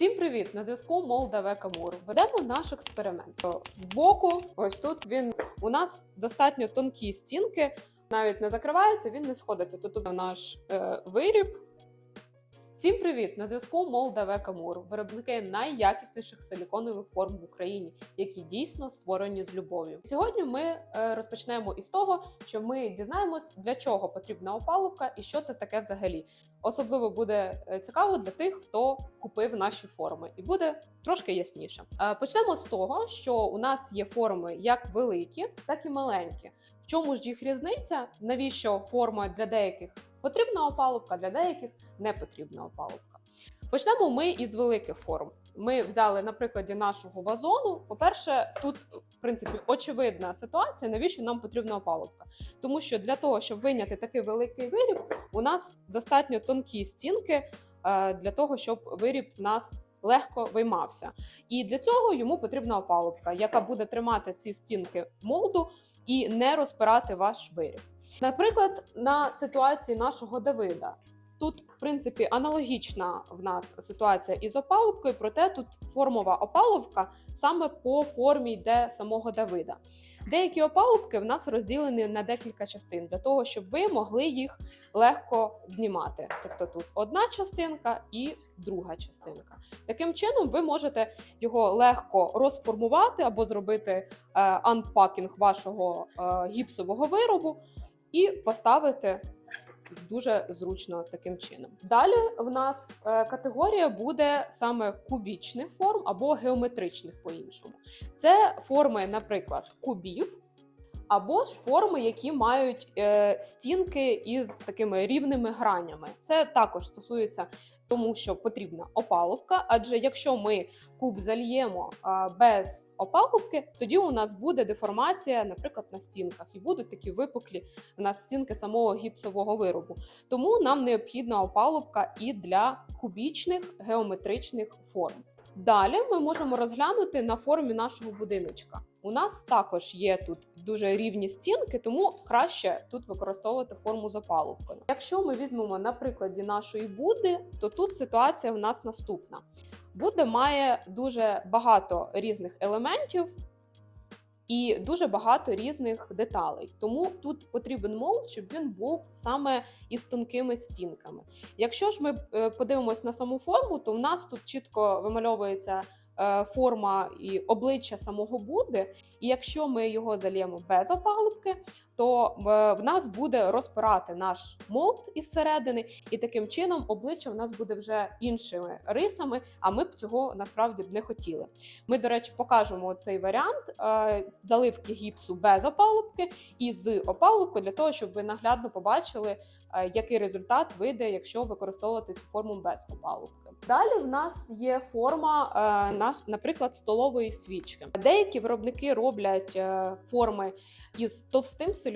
Всім привіт! На зв'язку Молдаве Камур. Ведемо наш експеримент. Збоку, ось тут він у нас достатньо тонкі стінки, навіть не закривається, він не сходиться. Тут тут наш е, виріб. Всім привіт! На зв'язку Молдаве Камур, виробники найякісніших силіконових форм в Україні, які дійсно створені з любов'ю. Сьогодні ми е, розпочнемо із того, що ми дізнаємось, для чого потрібна опалубка і що це таке взагалі. Особливо буде е, цікаво для тих, хто купив наші форми, і буде трошки ясніше. Е, Почнемо з того, що у нас є форми як великі, так і маленькі. В чому ж їх різниця? Навіщо форма для деяких потрібна опалубка, для деяких не потрібна опалубка? Почнемо ми із великих форм. Ми взяли на прикладі нашого вазону. По-перше, тут в принципі очевидна ситуація, навіщо нам потрібна опалубка. Тому що для того, щоб виняти такий великий виріб, у нас достатньо тонкі стінки для того, щоб виріб в нас легко виймався. І для цього йому потрібна опалубка, яка буде тримати ці стінки молду і не розпирати ваш виріб. Наприклад, на ситуації нашого Давида. Тут, в принципі, аналогічна в нас ситуація із опалубкою, проте тут формова опалубка саме по формі йде самого Давида. Деякі опалубки в нас розділені на декілька частин для того, щоб ви могли їх легко знімати. Тобто тут одна частинка і друга частинка. Таким чином, ви можете його легко розформувати або зробити е, анпакінг вашого е, гіпсового виробу і поставити дуже зручно таким чином. Далі в нас е, категорія буде саме кубічних форм або геометричних по-іншому. Це форми, наприклад, кубів. Або ж форми, які мають е, стінки із такими рівними гранями. Це також стосується тому, що потрібна опалубка. Адже якщо ми куб зальємо е, без опалубки, тоді у нас буде деформація, наприклад, на стінках, і будуть такі випуклі у нас стінки самого гіпсового виробу. Тому нам необхідна опалубка і для кубічних геометричних форм. Далі ми можемо розглянути на формі нашого будиночка. У нас також є тут дуже рівні стінки, тому краще тут використовувати форму з опалубкою. Якщо ми візьмемо на прикладі нашої Будди, то тут ситуація в нас наступна. Будда має дуже багато різних елементів і дуже багато різних деталей. Тому тут потрібен молд, щоб він був саме із тонкими стінками. Якщо ж ми е, подивимось на саму форму, то в нас тут чітко вимальовується форма і обличчя самого Будди. І якщо ми його зальємо без опалубки, то в нас буде розпирати наш молд із середини, і таким чином обличчя в нас буде вже іншими рисами. А ми б цього насправді б не хотіли. Ми, до речі, покажемо цей варіант е, заливки гіпсу без опалубки і з опалубкою для того, щоб ви наглядно побачили, е, який результат вийде, якщо використовувати цю форму без опалубки. Далі в нас є форма, е, наприклад, столової свічки. Деякі виробники роблять форми із товстим силіконом.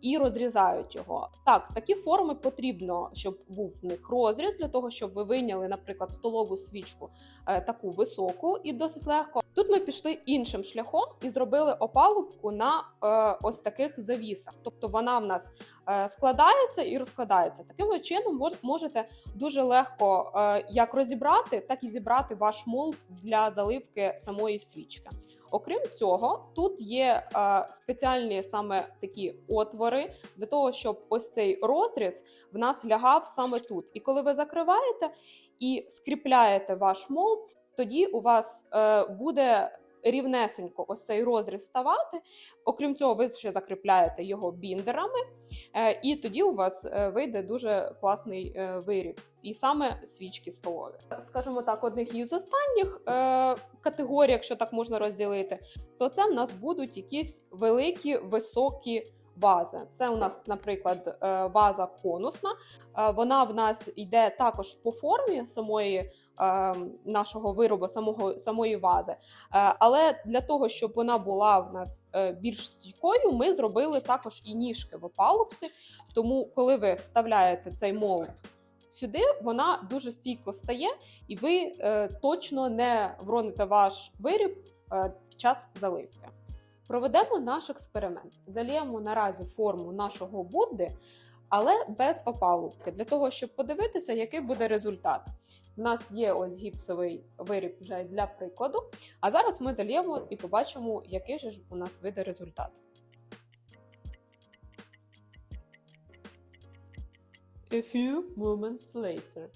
І розрізають його. Так, такі форми потрібно, щоб був в них розріз для того, щоб ви вийняли, наприклад, столову свічку е, таку високу і досить легко. Тут ми пішли іншим шляхом і зробили опалубку на е, ось таких завісах. Тобто вона в нас е, складається і розкладається. Таким чином мож, можете дуже легко як розібрати, так і зібрати ваш молд для заливки самої свічки. Окрім цього, тут є е, спеціальні саме такі отвори для того, щоб ось цей розріз в нас лягав саме тут. І коли ви закриваєте і скріпляєте ваш молд, тоді у вас е, буде рівнесенько ось цей розріз ставати. Окрім цього, ви ще закріпляєте його біндерами, е, і тоді у вас е, вийде дуже класний е, виріб. І саме свічки столові. Скажімо так, одних із останніх категорій, якщо так можна розділити, то це в нас будуть якісь великі високі вази. Це у нас, наприклад, е, ваза конусна. Е, Вона в нас йде також по формі самої е, нашого виробу, самого самої вази. Е, Але для того, щоб вона була в нас е, більш стійкою, ми зробили також і ніжки в опалубці. Тому, коли ви вставляєте цей молд сюди, вона дуже стійко стає, і ви е, точно не вроните ваш виріб е, під час заливки. Проведемо наш експеримент. Заліємо наразі форму нашого Будди, але без опалубки, для того, щоб подивитися, який буде результат. У нас є ось гіпсовий виріб вже для прикладу. А зараз ми зальємо і побачимо, який же ж у нас вийде результат. A few moments later.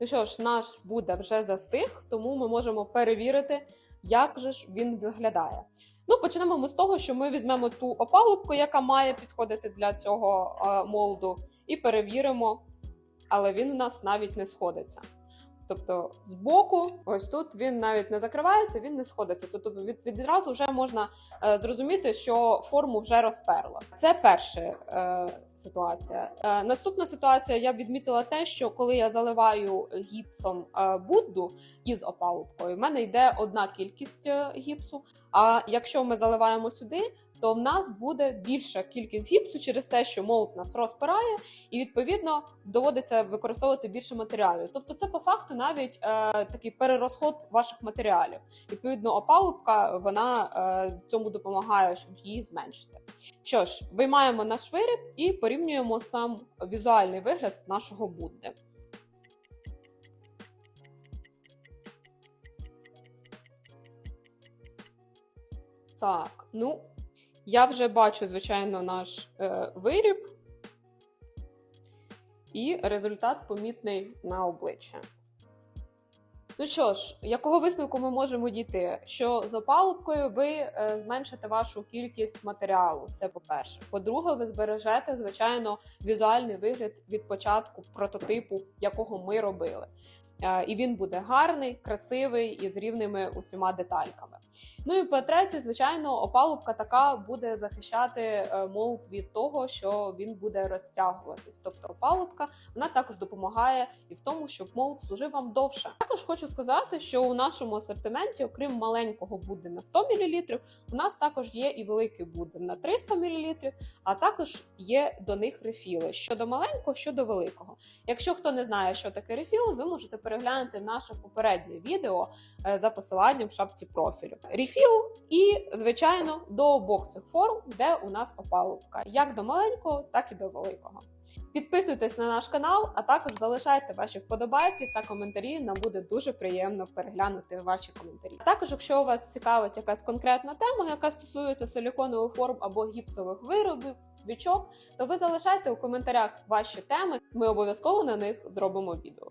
Ну що ж, наш буде вже застиг, тому ми можемо перевірити, як же ж він виглядає. Ну, почнемо ми з того, що ми візьмемо ту опалубку, яка має підходити для цього е, молду, і перевіримо, але він у нас навіть не сходиться. Тобто збоку, ось тут він навіть не закривається, він не сходиться. Тобто від, відразу вже можна е, зрозуміти, що форму вже розперла. Це перша е, ситуація. Е, наступна ситуація я б відмітила те, що коли я заливаю гіпсом е, Будду із опалубкою, в мене йде одна кількість е, гіпсу. А якщо ми заливаємо сюди, то в нас буде більша кількість гіпсу через те, що молот нас розпирає, і відповідно доводиться використовувати більше матеріалів. Тобто, це по факту навіть е, такий перерозход ваших матеріалів. Відповідно, опалубка вона е, цьому допомагає, щоб її зменшити. Що ж, виймаємо наш виріб і порівнюємо сам візуальний вигляд нашого Будди. Так, ну я вже бачу, звичайно, наш е, виріб, і результат помітний на обличчя. Ну що ж, якого висновку ми можемо дійти? Що з опалубкою ви е, зменшите вашу кількість матеріалу. Це по-перше. По-друге, ви збережете, звичайно, візуальний вигляд від початку прототипу, якого ми робили. Е, і він буде гарний, красивий і з рівними усіма детальками. Ну і по-третє, звичайно, опалубка така буде захищати е, молд від того, що він буде розтягуватись. Тобто опалубка вона також допомагає і в тому, щоб молд служив вам довше. Також хочу сказати, що у нашому асортименті, окрім маленького буде на 100 мл, у нас також є і великий буде на 300 мл, а також є до них рефіли щодо маленького, щодо великого. Якщо хто не знає, що таке рефіл, ви можете переглянути наше попереднє відео е, за посиланням в шапці профілю. Рефіл і, звичайно, до обох цих форм, де у нас опалубка, як до маленького, так і до великого. Підписуйтесь на наш канал, а також залишайте ваші вподобайки та коментарі. Нам буде дуже приємно переглянути ваші коментарі. А також, якщо у вас цікавить якась конкретна тема, яка стосується силіконових форм або гіпсових виробів, свічок, то ви залишайте у коментарях ваші теми. Ми обов'язково на них зробимо відео.